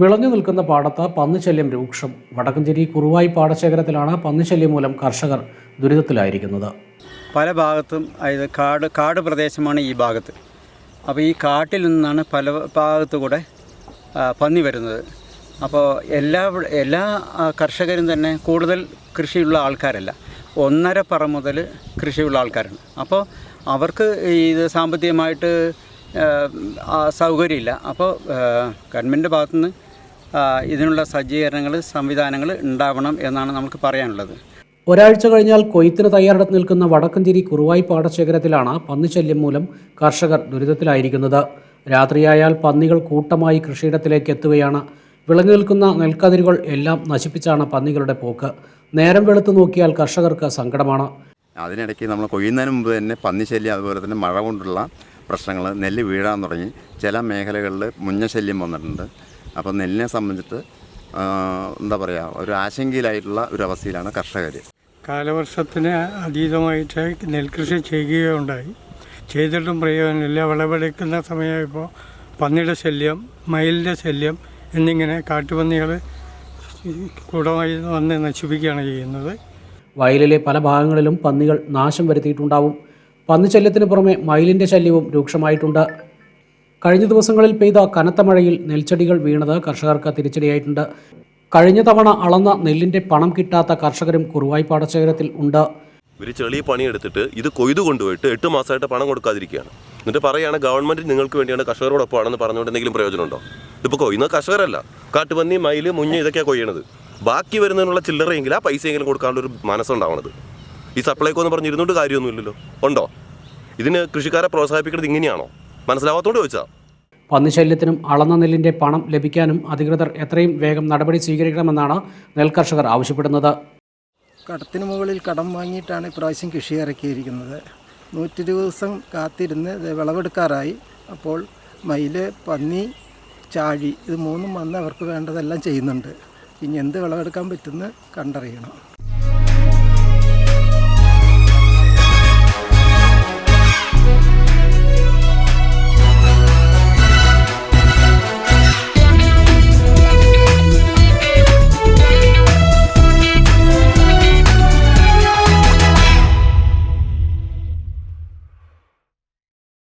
വിളഞ്ഞു നിൽക്കുന്ന പാടത്ത് പന്നിശല്യം രൂക്ഷം. വടക്കഞ്ചേരി കുറുവായി പാടശേഖരത്തിലാണ് പന്നിശല്യം മൂലം കർഷകർ ദുരിതത്തിലായിരിക്കുന്നത്. പല ഭാഗത്തും അതായത് കാട് കാട് പ്രദേശമാണ് ഈ ഭാഗത്ത്. അപ്പോൾ ഈ കാട്ടിൽ നിന്നാണ് പല ഭാഗത്തു കൂടെ പന്നി വരുന്നത്. അപ്പോൾ എല്ലാ എല്ലാ കർഷകരും തന്നെ കൂടുതൽ കൃഷിയുള്ള ആൾക്കാരല്ല. ഒന്നര പറ മുതൽ കൃഷിയുള്ള ആൾക്കാരാണ്. അപ്പോൾ അവർക്ക് ഇത് സാമ്പത്തികമായിട്ട് സൗകര്യമില്ല. അപ്പോൾ ഗവൺമെന്റ് ഭാഗത്തുനിന്ന് ഇതിനുള്ള സജ്ജീകരണങ്ങൾ സംവിധാനങ്ങൾ ഉണ്ടാവണം എന്നാണ് നമുക്ക് പറയാനുള്ളത്. ഒരാഴ്ച കഴിഞ്ഞാൽ കൊയ്ത്തിന് തയ്യാറെടുത്ത് നിൽക്കുന്ന വടക്കഞ്ചേരി കുറുവായി പാടശേഖരത്തിലാണ് പന്നിശല്യം മൂലം കർഷകർ ദുരിതത്തിലായിരിക്കുന്നത്. രാത്രിയായാൽ പന്നികൾ കൂട്ടമായി കൃഷിയിടത്തിലേക്ക് എത്തുകയാണ്. വിളഞ്ഞു നിൽക്കുന്ന നെൽക്കതിരുകൾ എല്ലാം നശിപ്പിച്ചാണ് പന്നികളുടെ പോക്ക്. നേരം വെളുത്തു നോക്കിയാൽ കർഷകർക്ക് സങ്കടമാണ്. അതിനിടയ്ക്ക് നമ്മൾ കൊയ്യുന്നതിന് മുമ്പ് തന്നെ പന്നിശല്യം അതുപോലെ തന്നെ മഴ കൊണ്ടുള്ള പ്രശ്നങ്ങൾ നെല്ല് വീഴാൻ തുടങ്ങി. ചില മേഖലകളിൽ മുഞ്ഞശല്യം വന്നിട്ടുണ്ട്. അപ്പോൾ നെല്ലിനെ സംബന്ധിച്ചിട്ട് എന്താ പറയുക ഒരു ആശങ്കയിലായിട്ടുള്ള ഒരു അവസ്ഥയിലാണ് കർഷകർ കാലവർഷത്തിന് അതീതമായിട്ട് നെൽകൃഷി ചെയ്യുകയുണ്ടായി. ചെയ്തിട്ടും പ്രയോജനമില്ല. വിളവെടുക്കുന്ന സമയമായപ്പോൾ പന്നിയുടെ ശല്യം മയിലിന്റെ ശല്യം എന്നിങ്ങനെ കാട്ടുപന്നികൾ കൂടമായി വന്ന് നശിപ്പിക്കുകയാണ് ചെയ്യുന്നത്. വയലിലെ പല ഭാഗങ്ങളിലും പന്നികൾ നാശം വരുത്തിയിട്ടുണ്ടാവും. പന്നിശല്യത്തിന് പുറമെ മയിലിന്റെ ശല്യവും രൂക്ഷമായിട്ടുണ്ട്. കഴിഞ്ഞ ദിവസങ്ങളിൽ പെയ്ത കനത്ത മഴയിൽ നെൽച്ചെടികൾ വീണത് കർഷകർക്ക് തിരിച്ചടിയായിട്ടുണ്ട്. കഴിഞ്ഞ തവണ അളന്ന നെല്ലിന്റെ പണം കിട്ടാത്ത കർഷകരും കുറുവായി പാടശേഖരത്തിൽ ഉണ്ട്. ഇവർ ചെളി പണിയെടുത്തിട്ട് ഇത് കൊയ്തു കൊണ്ടുപോയിട്ട് എട്ട് മാസമായിട്ട് പണം കൊടുക്കാതിരിക്കുകയാണ്. എന്നിട്ട് പറയുകയാണ് ഗവൺമെന്റ് നിങ്ങൾക്ക് വേണ്ടിയാണ് കർഷകരോടൊപ്പമാണെന്ന് പറഞ്ഞുകൊണ്ട് എന്തെങ്കിലും പ്രയോജനമുണ്ടോ? ഇതിപ്പോൾ കൊയ്യുന്നത് കർഷകരല്ല. കാട്ടുപന്നി മയിൽ മുഞ്ഞ് ഇതൊക്കെയാണ് കൊയ്യണത്. ബാക്കി വരുന്നതിനുള്ള ചില്ലറയെങ്കിലും ആ പൈസയെങ്കിലും കൊടുക്കാനുള്ള ഒരു മനസ്സുണ്ടാവണത്. ഈ സപ്ലൈക്കോ എന്ന് പറഞ്ഞ് ഇരുന്നുകൊണ്ട് കാര്യമൊന്നുമില്ലല്ലോ. ഉണ്ടോ? ഇതിന് കൃഷിക്കാരെ പ്രോത്സാഹിപ്പിക്കുന്നത് ഇങ്ങനെയാണോ? മനസ്സിലാവാത്തോണ്ട് ചോദിച്ചാ പന്നിശല്യത്തിനും അളന്ന നെല്ലിന്റെ പണം ലഭിക്കാനും അധികൃതർ എത്രയും വേഗം നടപടി സ്വീകരിക്കണമെന്നാണ് നെൽകർഷകർ ആവശ്യപ്പെടുന്നത്. കടത്തിന് മുകളിൽ കടം വാങ്ങിയിട്ടാണ് ഇപ്രാവശ്യം കൃഷി ഇറക്കിയിരിക്കുന്നത്. നൂറ്റി ദിവസം കാത്തിരുന്ന് വിളവെടുക്കാറായി. അപ്പോൾ മയിൽ പന്നി ചാഴി ഇത് മൂന്നും വന്ന് അവർക്ക് വേണ്ടതെല്ലാം ചെയ്യുന്നുണ്ട്. ഇനി എന്ത് വിളവെടുക്കാൻ പറ്റുമെന്ന് കണ്ടറിയണം.